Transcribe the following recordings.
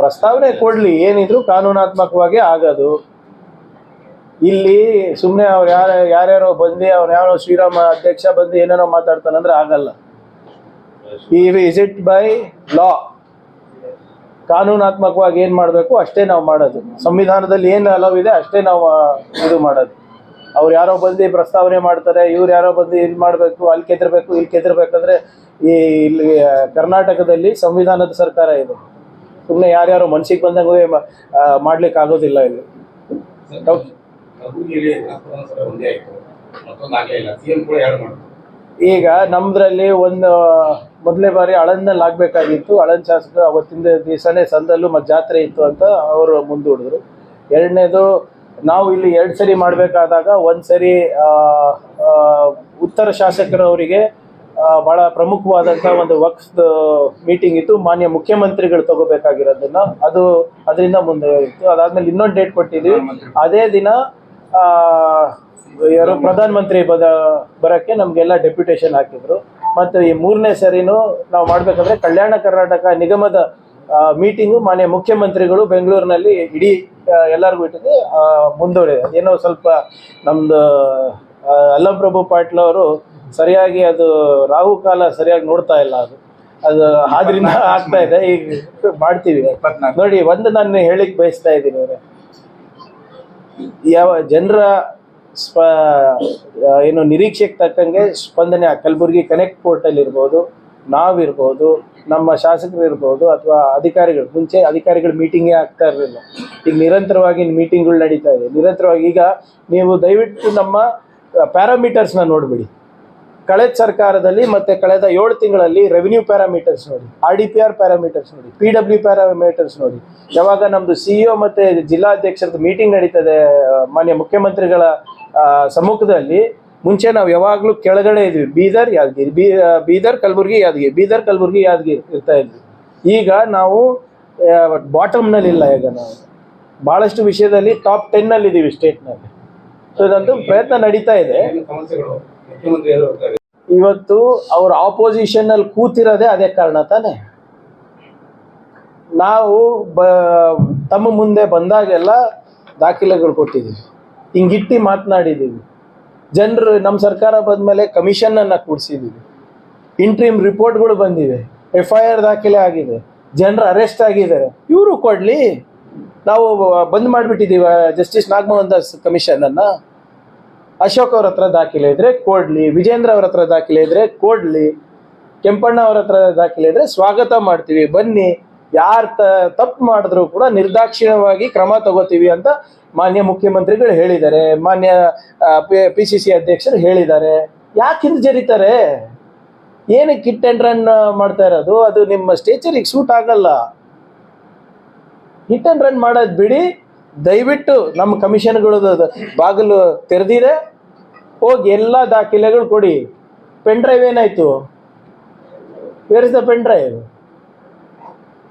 ಪ್ರಸ್ತಾವನೆ ಕೊಡ್ಲಿ, ಏನಿದ್ರು ಕಾನೂನಾತ್ಮಕವಾಗಿ ಆಗೋದು. ಇಲ್ಲಿ ಸುಮ್ಮನೆ ಅವ್ರು ಯಾರ, ಯಾರ್ಯಾರೋ ಬಂದು ಅವ್ನು ಯಾರೋ ಶ್ರೀರಾಮ ಅಧ್ಯಕ್ಷ ಬಂದು ಏನೇನೋ ಮಾತಾಡ್ತಾನಂದ್ರೆ ಆಗಲ್ಲ. ಇಸ್ ಇಟ್ ಬೈ ಲಾ ಕಾನೂನಾತ್ಮಕವಾಗಿ ಏನು ಮಾಡಬೇಕು, ಅಷ್ಟೇ ನಾವು ಮಾಡೋದು. ಸಂವಿಧಾನದಲ್ಲಿ ಏನು ಅಲವ್ ಇದೆ, ಅಷ್ಟೇ ನಾವು ಇದು ಮಾಡೋದು. ಅವ್ರು ಯಾರೋ ಬಂದು ಪ್ರಸ್ತಾವನೆ ಮಾಡ್ತಾರೆ, ಇವ್ರು ಯಾರೋ ಬಂದು ಇಲ್ಲಿ ಮಾಡಬೇಕು, ಅಲ್ಲಿ ಕೆದ್ರಬೇಕು, ಇಲ್ಲಿ ಕೆದರ್ಬೇಕಂದ್ರೆ ಈ, ಇಲ್ಲಿ ಕರ್ನಾಟಕದಲ್ಲಿ ಸಂವಿಧಾನದ ಸರ್ಕಾರ ಇದು. ಸುಮ್ಮನೆ ಯಾರ್ಯಾರು ಮನ್ಸಿಗೆ ಬಂದಂಗೆ ಮಾಡ್ಲಿಕ್ಕೆ ಆಗೋದಿಲ್ಲ ಇಲ್ಲಿ. ಈಗ ನಮ್ದ್ರಲ್ಲಿ ಒಂದು ಮೊದಲೇ ಬಾರಿ ಅಳನ್ನಲ್ಲಿ ಆಗ್ಬೇಕಾಗಿತ್ತು. ಅಳನ್ ಶಾಸಕರು ಅವತ್ತಿಂದ ದಿವಸನೇ ಸಂದಲ್ಲೂ ಮತ್ತು ಜಾತ್ರೆ ಇತ್ತು ಅಂತ ಅವರು ಮುಂದೂಡಿದ್ರು ಎರಡನೇದು ನಾವು ಇಲ್ಲಿ ಎರಡು ಸರಿ ಮಾಡಬೇಕಾದಾಗ ಒಂದು ಸರಿ ಉತ್ತರ ಶಾಸಕರವರಿಗೆ ಬಹಳ ಪ್ರಮುಖವಾದಂತಹ ಒಂದು ವಕ್ಸ್ ಮೀಟಿಂಗ್ ಇತ್ತು. ಮಾನ್ಯ ಮುಖ್ಯಮಂತ್ರಿಗಳು ತಗೋಬೇಕಾಗಿರೋದನ್ನ ಅದು ಅದರಿಂದ ಮುಂದೆ ಇತ್ತು. ಅದಾದ್ಮೇಲೆ ಇನ್ನೊಂದು ಡೇಟ್ ಕೊಟ್ಟಿದ್ವಿ. ಅದೇ ದಿನ ಆ, ಯಾರು ಪ್ರಧಾನ ಮಂತ್ರಿ ಬದ ಬರಕ್ಕೆ ನಮಗೆಲ್ಲ ಡೆಪ್ಯುಟೇಷನ್ ಹಾಕಿದ್ರು. ಮತ್ತು ಈ ಮೂರನೇ ಸರಿನೂ ನಾವು ಮಾಡಬೇಕಂದ್ರೆ ಕಲ್ಯಾಣ ಕರ್ನಾಟಕ ನಿಗಮದ ಮೀಟಿಂಗು ಮಾನ್ಯ ಮುಖ್ಯಮಂತ್ರಿಗಳು ಬೆಂಗಳೂರಿನಲ್ಲಿ ಇಡೀ ಎಲ್ಲರಿಗೂ ಇಟ್ಟಿದೆ ಮುಂದುವರಿದೆ. ಏನೋ ಸ್ವಲ್ಪ ನಮ್ದು ಅಲ್ಲಪ್ರಭು ಅಲ್ಲಂಪ್ರಭು ಪಾಟೀಲ್ ಅವರು ಸರಿಯಾಗಿ ಅದು ರಾಹು ಕಾಲ ಸರಿಯಾಗಿ ನೋಡ್ತಾ ಇಲ್ಲ ಅದು. ಅದು ಆದ್ರಿಂದ ಆಗ್ತಾ ಇದೆ ಈಗ ಮಾಡ್ತೀವಿ. ನೋಡಿ ಒಂದು ನಾನು ಹೇಳಿಕ್ ಬಯಸ್ತಾ ಇದ್ದೀನಿ ಅವರೇ. ಯಾವ ಜನರ ಸ್ಪ ಏನು ನಿರೀಕ್ಷೆಗೆ ತಕ್ಕಂಗೆ ಸ್ಪಂದನೆ ಆ ಕಲಬುರಗಿ ಕನೆಕ್ಟ್ ಪೋರ್ಟಲ್ ಇರ್ಬೋದು ನಾವಿರ್ಬೋದು ನಮ್ಮ ಶಾಸಕರು ಇರ್ಬೋದು ಅಥವಾ ಅಧಿಕಾರಿಗಳು ಮುಂಚೆ ಅಧಿಕಾರಿಗಳು ಮೀಟಿಂಗೇ ಆಗ್ತಾ ಇರಲಿಲ್ಲ. ಈಗ ನಿರಂತರವಾಗಿ ಮೀಟಿಂಗ್ಗಳು ನಡೀತಾ ಇದೆ. ನಿರಂತರವಾಗಿ ಈಗ ನೀವು ದಯವಿಟ್ಟು ನಮ್ಮ ಪ್ಯಾರಾಮೀಟರ್ಸ್ನ ನೋಡ್ಬಿಡಿ. ಕಳೆದ ಸರ್ಕಾರದಲ್ಲಿ ಮತ್ತೆ ಕಳೆದ ಏಳು ತಿಂಗಳಲ್ಲಿ ರೆವಿನ್ಯೂ ಪ್ಯಾರಾಮೀಟರ್ಸ್ ನೋಡಿ R D P R parameters ನೋಡಿ ಪಿ ಡಬ್ಲ್ಯೂ ಪ್ಯಾರಾಮೀಟರ್ಸ್ ನೋಡಿ. ಯಾವಾಗ ನಮ್ದು ಸಿಇಒ ಮತ್ತೆ ಜಿಲ್ಲಾಧ್ಯಕ್ಷರದ್ದು ಮೀಟಿಂಗ್ ನಡೀತದೆ ಮಾನ್ಯ ಮುಖ್ಯಮಂತ್ರಿಗಳ ಸಮ್ಮುಖದಲ್ಲಿ, ಮುಂಚೆ ನಾವು ಯಾವಾಗಲೂ ಕೆಳಗಡೆ ಇದ್ವಿ. ಬೀದರ್, ಯಾದಗಿರಿ ಬೀದರ್, ಕಲಬುರ್ಗಿ, ಯಾದಗಿರಿ. ಬೀದರ್, ಕಲಬುರ್ಗಿ, ಯಾದಗಿರಿ ಇರ್ತಾ ಇದ್ವಿ. ಈಗ ನಾವು ಬಾಟಮ್ನಲ್ಲಿ ಇಲ್ಲ ಈಗ ನಾವು. ಭಾಳಷ್ಟು ವಿಷಯದಲ್ಲಿ ಟಾಪ್ ಟೆನ್ನಲ್ಲಿ ಇದ್ದೀವಿ ಸ್ಟೇಟ್ನಲ್ಲಿ ಸೊ ಇದಂತೂ ಪ್ರಯತ್ನ ನಡೀತಾ ಇದೆ. ಇವತ್ತು ಅವ್ರ ಆಪೋಸಿಷನ್ ಅಲ್ಲಿ ಕೂತಿರೋದೇ ಅದೇ ಕಾರಣ ತಾನೆ? ನಾವು ಬ, ತಮ್ಮ ಮುಂದೆ ಬಂದಾಗೆಲ್ಲ ದಾಖಲೆಗಳು ಕೊಟ್ಟಿದ್ದೀವಿ. ಹಿಂಗಿಟ್ಟಿ ಮಾತನಾಡಿದ್ದೀವಿ. ಜನರು ನಮ್ಮ ಸರ್ಕಾರ ಬಂದಮೇಲೆ ಕಮಿಷನ್ ಅನ್ನ ಕೂಡಿಸಿದ್ದೀವಿ. ಇಂಟ್ರೀಮ್ ರಿಪೋರ್ಟ್ಗಳು ಬಂದಿವೆ. ಎಫ್ ಐ ಆರ್ ದಾಖಲೆ ಆಗಿದೆ. ಜನರು ಅರೆಸ್ಟ್ ಆಗಿದ್ದಾರೆ. ಇವರು ಕೊಡಲಿ. ನಾವು ಬಂದ್ ಮಾಡಿಬಿಟ್ಟಿದ್ದೀವಿ ಜಸ್ಟಿಸ್ ನಾಗಮೋಹನ್ ದಾಸ್ ಕಮಿಷನನ್ನು ಅಶೋಕ್ ಅವ್ರ ಹತ್ರ ದಾಖಲೆ ಇದ್ರೆ ಕೊಡ್ಲಿ, ವಿಜೇಂದ್ರ ಅವ್ರ ಹತ್ರ ದಾಖಲೆ ಇದ್ರೆ ಕೊಡ್ಲಿ, ಕೆಂಪಣ್ಣ ಅವ್ರ ಹತ್ರ ದಾಖಲೆ ಇದ್ರೆ ಸ್ವಾಗತ ಮಾಡ್ತೀವಿ. ಬನ್ನಿ, ಯಾರು ತಪ್ಪು ಮಾಡಿದ್ರು ಕೂಡ ನಿರ್ದಾಕ್ಷಿಣ್ಯವಾಗಿ ಕ್ರಮ ತಗೋತೀವಿ ಅಂತ ಮಾನ್ಯ ಮುಖ್ಯಮಂತ್ರಿಗಳು ಹೇಳಿದ್ದಾರೆ. ಮಾನ್ಯ ಪಿ ಸಿ ಸಿ ಅಧ್ಯಕ್ಷರು ಹೇಳಿದ್ದಾರೆ. ಯಾಕೆ ಜರಿತಾರೆ? ಏನಕ್ಕೆ ಕಿಟ್ ಅಂಡ್ ರನ್ ಮಾಡ್ತಾ ಇರೋದು? ಅದು ನಿಮ್ಮ ಸ್ಟೇಚರಿಗೆ ಸೂಟ್ ಆಗಲ್ಲ. ಹಿಟ್ ಅಂಡ್ ರನ್ ಮಾಡೋದು ಬಿಡಿ. ದಯವಿಟ್ಟು ನಮ್ಮ ಕಮಿಷನ್ಗಳು ಬಾಗಿಲು ತೆರೆದಿದೆ. ಹೋಗಿ ಎಲ್ಲ ದಾಖಲೆಗಳು ಕೊಡಿ. ಪೆನ್ ಡ್ರೈವ್ ಏನಾಯ್ತು? Where the pen drive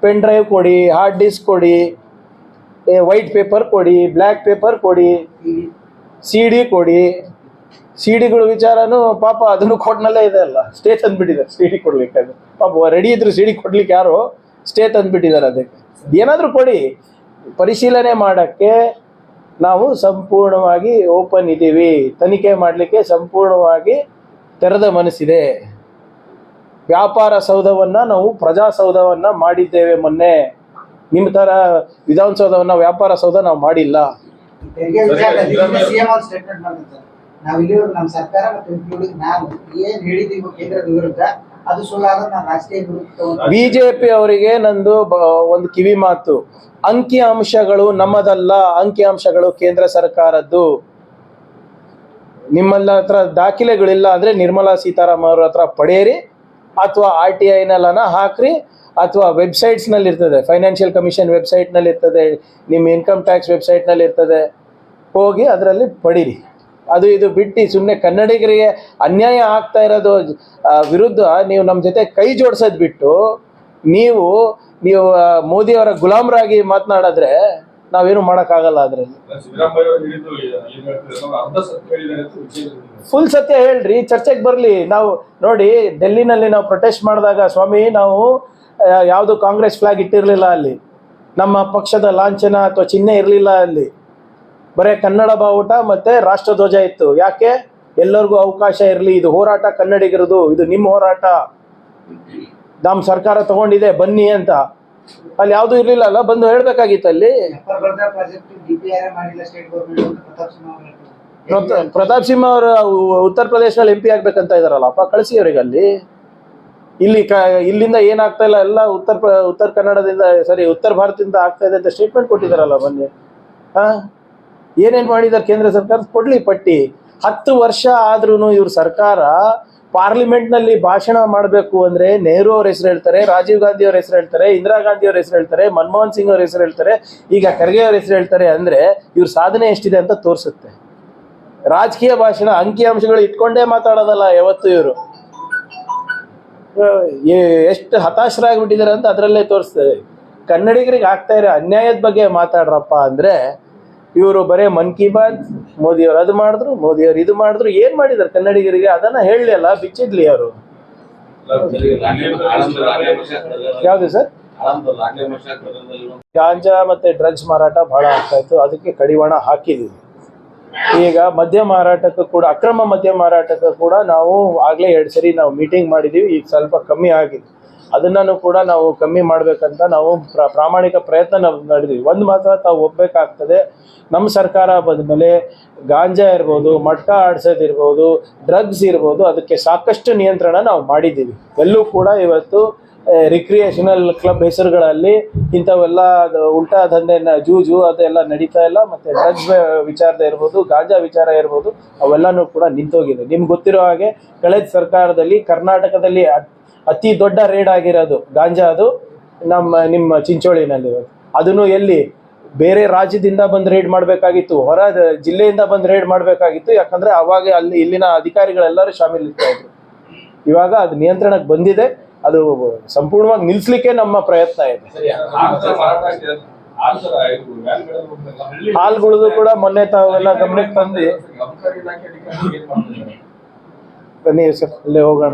pen drive ಕೊಡಿ ಹಾರ್ಡ್ ಡಿಸ್ಕ್ ಕೊಡಿ ವೈಟ್ ಪೇಪರ್ ಕೊಡಿ ಬ್ಲ್ಯಾಕ್ ಪೇಪರ್ ಕೊಡಿ ಸಿ ಡಿ ಕೊಡಿ. ಸಿ ಡಿಗಳ ವಿಚಾರನೂ ಪಾಪ ಅದನ್ನು ಕೊಟ್ನಲ್ಲೇ ಇದೆ ಅಲ್ಲ. ಸ್ಟೇ ತಂದ್ಬಿಟ್ಟಿದ್ದಾರೆ. ಸಿ ಡಿ ಕೊಡ್ಲಿಕ್ಕೆ ಪಾಪ ರೆಡಿ ಇದ್ರು ಸಿ ಡಿ ಕೊಡ್ಲಿಕ್ಕೆ ಯಾರು? ಸ್ಟೇ ತಂದ್ಬಿಟ್ಟಿದ್ದಾರೆ ಅದಕ್ಕೆ. ಏನಾದರೂ ಕೊಡಿ. ಪರಿಶೀಲನೆ ಮಾಡೋಕ್ಕೆ ನಾವು ಸಂಪೂರ್ಣವಾಗಿ ಓಪನ್ ಇದ್ದೀವಿ. ತನಿಖೆ ಮಾಡಲಿಕ್ಕೆ ಸಂಪೂರ್ಣವಾಗಿ ತೆರೆದ ಮನಸ್ಸಿದೆ. ವ್ಯಾಪಾರ ಸೌಧವನ್ನು ನಾವು ಪ್ರಜಾಸೌಧವನ್ನು ಮಾಡಿದ್ದೇವೆ ಮೊನ್ನೆ. ನಿಮ್ಮ ಥರ ವಿಧಾನಸೌಧವನ್ನು ವ್ಯಾಪಾರ ಸೌಧ ನಾವು ಮಾಡಿಲ್ಲ. ನಾವು ಸರ್ಕಾರ ಮತ್ತು ನಾನು ಏನು ಹೇಳಿದ್ದೀವಿ ಕೇಂದ್ರದ ವಿರುದ್ಧ ಬಿಜೆಪಿ ಅವರಿಗೆ ನಂದು ಒಂದು ಕಿವಿ ಮಾತು. ಅಂಕಿ ಅಂಶಗಳು ನಮ್ಮದಲ್ಲ, ಅಂಕಿ ಅಂಶಗಳು ಕೇಂದ್ರ ಸರ್ಕಾರದ್ದು. ನಿಮ್ಮಲ್ಲ ಹತ್ರ ದಾಖಲೆಗಳಿಲ್ಲ ಅಂದ್ರೆ ನಿರ್ಮಲಾ ಸೀತಾರಾಮನ್ ಅವ್ರ ಹತ್ರ ಪಡೆಯಿರಿ, ಅಥವಾ ಆರ್ ಟಿ ಐನಲ್ಲನ ಹಾಕ್ರಿ, ಅಥವಾ ವೆಬ್ಸೈಟ್ಸ್ನಲ್ಲಿ ಇರ್ತದೆ. ಫೈನಾನ್ಷಿಯಲ್ ಕಮಿಷನ್ ವೆಬ್ಸೈಟ್ನಲ್ಲಿ ಇರ್ತದೆ, ನಿಮ್ಮ ಇನ್ಕಮ್ ಟ್ಯಾಕ್ಸ್ ವೆಬ್ಸೈಟ್ನಲ್ಲಿ ಇರ್ತದೆ. ಹೋಗಿ ಅದರಲ್ಲಿ ಪಡೀರಿ. ಅದು ಇದು ಬಿಟ್ಟು ಸುಮ್ಮನೆ ಕನ್ನಡಿಗರಿಗೆ ಅನ್ಯಾಯ ಆಗ್ತಾ ಇರೋದು ವಿರುದ್ಧ ನೀವು ನಮ್ಮ ಜೊತೆ ಕೈ ಜೋಡಿಸೋದು ಬಿಟ್ಟು ನೀವು ನೀವು ಮೋದಿಯವರ ಗುಲಾಮರಾಗಿ ಮಾತನಾಡಿದ್ರೆ ನಾವೇನು ಮಾಡೋಕ್ಕಾಗಲ್ಲ ಅದರಲ್ಲಿ. ಫುಲ್ ಸತ್ಯ ಹೇಳ್ರಿ, ಚರ್ಚೆಗೆ ಬರಲಿ. ನಾವು ನೋಡಿ, ಡೆಲ್ಲಿನಲ್ಲಿ ನಾವು ಪ್ರೊಟೆಸ್ಟ್ ಮಾಡಿದಾಗ ಸ್ವಾಮಿ, ನಾವು ಯಾವುದು ಕಾಂಗ್ರೆಸ್ ಫ್ಲಾಗ್ ಇಟ್ಟಿರಲಿಲ್ಲ ಅಲ್ಲಿ. ನಮ್ಮ ಪಕ್ಷದ ಲಾಂಛನ ಅಥವಾ ಚಿಹ್ನೆ ಇರಲಿಲ್ಲ ಅಲ್ಲಿ. ಬರೇ ಕನ್ನಡ ಬಾವುಟ ಮತ್ತೆ ರಾಷ್ಟ್ರಧ್ವಜ ಇತ್ತು. ಯಾಕೆ? ಎಲ್ಲರಿಗೂ ಅವಕಾಶ ಇರಲಿ, ಇದು ಹೋರಾಟ ಕನ್ನಡಿಗರದು, ಇದು ನಿಮ್ಮ ಹೋರಾಟ. ನಮ್ಮ ಸರ್ಕಾರ ತಗೊಂಡಿದೆ, ಬನ್ನಿ ಅಂತ. ಅಲ್ಲಿ ಯಾವುದು ಇರಲಿಲ್ಲ ಅಲ್ಲ, ಬಂದು ಹೇಳ್ಬೇಕಾಗಿತ್ತು ಅಲ್ಲಿ. ಪ್ರತಾಪ್ ಸಿಂಹ ಅವರು ಉತ್ತರ ಪ್ರದೇಶದಲ್ಲಿ ಎಂ ಪಿ ಆಗ್ಬೇಕಂತ ಇದಾರಲ್ಲಪ್ಪ ಕಳಿಸಿ ಅವ್ರಿಗೆ ಅಲ್ಲಿ. ಇಲ್ಲಿ ಕ, ಇಲ್ಲಿಂದ ಏನಾಗ್ತಾ ಇಲ್ಲ, ಎಲ್ಲ ಉತ್ತರ ಉತ್ತರ ಕನ್ನಡದಿಂದ, ಸಾರಿ, ಉತ್ತರ ಭಾರತದಿಂದ ಆಗ್ತಾ ಇದೆ ಅಂತ ಸ್ಟೇಟ್ಮೆಂಟ್ ಕೊಟ್ಟಿದ್ದಾರಲ್ಲ ಬನ್ನಿ ಹಾ? ಏನೇನ್ ಮಾಡಿದ್ದಾರೆ ಕೇಂದ್ರ ಸರ್ಕಾರ? ಕೊಡ್ಲಿ ಪಟ್ಟಿ. ಹತ್ತು ವರ್ಷ ಆದ್ರೂ ಇವ್ರ ಸರ್ಕಾರ ಪಾರ್ಲಿಮೆಂಟ್ನಲ್ಲಿ ಭಾಷಣ ಮಾಡಬೇಕು ಅಂದ್ರೆ ನೆಹರು ಅವ್ರ ಹೆಸರು ಹೇಳ್ತಾರೆ, ರಾಜೀವ್ ಗಾಂಧಿ ಅವ್ರ ಹೆಸರು ಹೇಳ್ತಾರೆ, ಇಂದಿರಾ ಗಾಂಧಿ ಅವ್ರ ಹೆಸರು ಹೇಳ್ತಾರೆ, ಮನಮೋಹನ್ ಸಿಂಗ್ ಅವ್ರ ಹೆಸರು ಹೇಳ್ತಾರೆ, ಈಗ ಖರ್ಗೆ ಅವ್ರ ಹೆಸರು ಹೇಳ್ತಾರೆ ಅಂದ್ರೆ ಇವ್ರ ಸಾಧನೆ ಎಷ್ಟಿದೆ ಅಂತ ತೋರಿಸುತ್ತೆ. ರಾಜಕೀಯ ಭಾಷಣ ಅಂಕಿಅಂಶಗಳು ಇಟ್ಕೊಂಡೇ ಮಾತಾಡೋದಲ್ಲ ಯಾವತ್ತು ಇವರು. ಎಷ್ಟು ಹತಾಶರಾಗ್ಬಿಟ್ಟಿದ್ದಾರೆ ಅಂತ ಅದರಲ್ಲೇ ತೋರಿಸ್ತದೆ. ಕನ್ನಡಿಗರಿಗೆ ಆಗ್ತಾ ಇರೋ ಅನ್ಯಾಯದ ಬಗ್ಗೆ ಮಾತಾಡ್ರಪ್ಪ ಅಂದ್ರೆ ಇವರು ಬರೇ ಮನ್ ಕಿ ಬಾತ್, ಮೋದಿಯವ್ರು ಅದು ಮಾಡಿದ್ರು, ಮೋದಿಯವ್ರು ಇದು ಮಾಡಿದ್ರು, ಏನ್ ಮಾಡಿದ್ರು ಕನ್ನಡಿಗರಿಗೆ? ಅದನ್ನ ಹೇಳಲಿ ಅಲ್ಲ ಬಿಚ್ಚಿದ್ಲಿ ಅವರು ಯಾವ್ದು ಸರ್? ಗಾಂಜಾ ಮತ್ತೆ ಡ್ರಗ್ಸ್ ಮಾರಾಟ ಬಹಳ ಆಗ್ತಾ ಇತ್ತು, ಅದಕ್ಕೆ ಕಡಿವಾಣ ಹಾಕಿದೀವಿ. ಈಗ ಮದ್ಯ ಮಾರಾಟಕ್ಕೂ ಕೂಡ, ಅಕ್ರಮ ಮದ್ಯ ಮಾರಾಟಕ್ಕೂ ಕೂಡ ನಾವು ಆಗ್ಲೇ ಎರಡು ಸರಿ ನಾವು ಮೀಟಿಂಗ್ ಮಾಡಿದೀವಿ, ಈಗ ಸ್ವಲ್ಪ ಕಮ್ಮಿ ಆಗಿದೆ. ಅದನ್ನೂ ಕೂಡ ನಾವು ಕಮ್ಮಿ ಮಾಡಬೇಕಂತ ನಾವು ಪ್ರ- ಪ್ರಾಮಾಣಿಕ ಪ್ರಯತ್ನ ನಾವು ನಡೆದಿವಿ ಒಂದು ಮಾತ್ರ ತಾವು ಒಪ್ಪಬೇಕಾಗ್ತದೆ ನಮ್ಮ ಸರ್ಕಾರ ಬಂದ್ಮೇಲೆ ಗಾಂಜಾ ಇರ್ಬೋದು ಮಟ್ಟ ಆಡ್ಸೋದಿರ್ಬೋದು ಡ್ರಗ್ಸ್ ಇರ್ಬೋದು, ಅದಕ್ಕೆ ಸಾಕಷ್ಟು ನಿಯಂತ್ರಣ ನಾವು ಮಾಡಿದ್ದೀವಿ. ಎಲ್ಲೂ ಕೂಡ ಇವತ್ತು ರಿಕ್ರಿಯೇಷನಲ್ ಕ್ಲಬ್ ಹೆಸರುಗಳಲ್ಲಿ ಇಂಥವೆಲ್ಲ ಉಲ್ಟಾ ದಂಧೆನ ಜೂಜು ಅದೆಲ್ಲ ನಡೀತಾ ಇಲ್ಲ. ಮತ್ತೆ ಡ್ರಗ್ಸ್ ವಿಚಾರದ ಇರ್ಬೋದು, ಗಾಂಜಾ ವಿಚಾರ ಇರ್ಬೋದು, ಅವೆಲ್ಲನೂ ಕೂಡ ನಿಂತೋಗಿದೆ. ನಿಮ್ಗೆ ಗೊತ್ತಿರೋ ಹಾಗೆ ಕಳೆದ ಸರ್ಕಾರದಲ್ಲಿ ಕರ್ನಾಟಕದಲ್ಲಿ ಅತ್- ದೊಡ್ಡ ರೇಡ್ ಆಗಿರೋದು ಗಾಂಜಾ ಅದು ನಮ್ಮ ನಿಮ್ಮ ಚಿಂಚೋಳಿನಲ್ಲಿ ಅದನ್ನು ಎಲ್ಲಿ? ಬೇರೆ ರಾಜ್ಯದಿಂದ ಬಂದು ರೇಡ್ ಮಾಡಬೇಕಾಗಿತ್ತು ಹೊರ ಜಿಲ್ಲೆಯಿಂದ ಬಂದು ರೇಡ್ ಮಾಡಬೇಕಾಗಿತ್ತು ಯಾಕಂದ್ರೆ ಅವಾಗ ಅಲ್ಲಿ ಇಲ್ಲಿನ ಅಧಿಕಾರಿಗಳೆಲ್ಲರೂ ಶಾಮೀಲ್ ಇರ್ತಾ ಇದ್ರು. ಇವಾಗ ಅದು ನಿಯಂತ್ರಣಕ್ಕೆ ಬಂದಿದೆ ಅದು ಸಂಪೂರ್ಣವಾಗಿ ನಿಲ್ಸ್ಲಿಕ್ಕೆ ನಮ್ಮ ಪ್ರಯತ್ನ ಇದೆ. ಹಾಲ್ಗುಳದು ಕೂಡ ಮೊನ್ನೆ ತಾವೆಲ್ಲ ಗಮನಕ್ಕೆ ತಂದು ಬನ್ನಿ ಸರ್ ಅಲ್ಲೇ ಹೋಗೋಣ.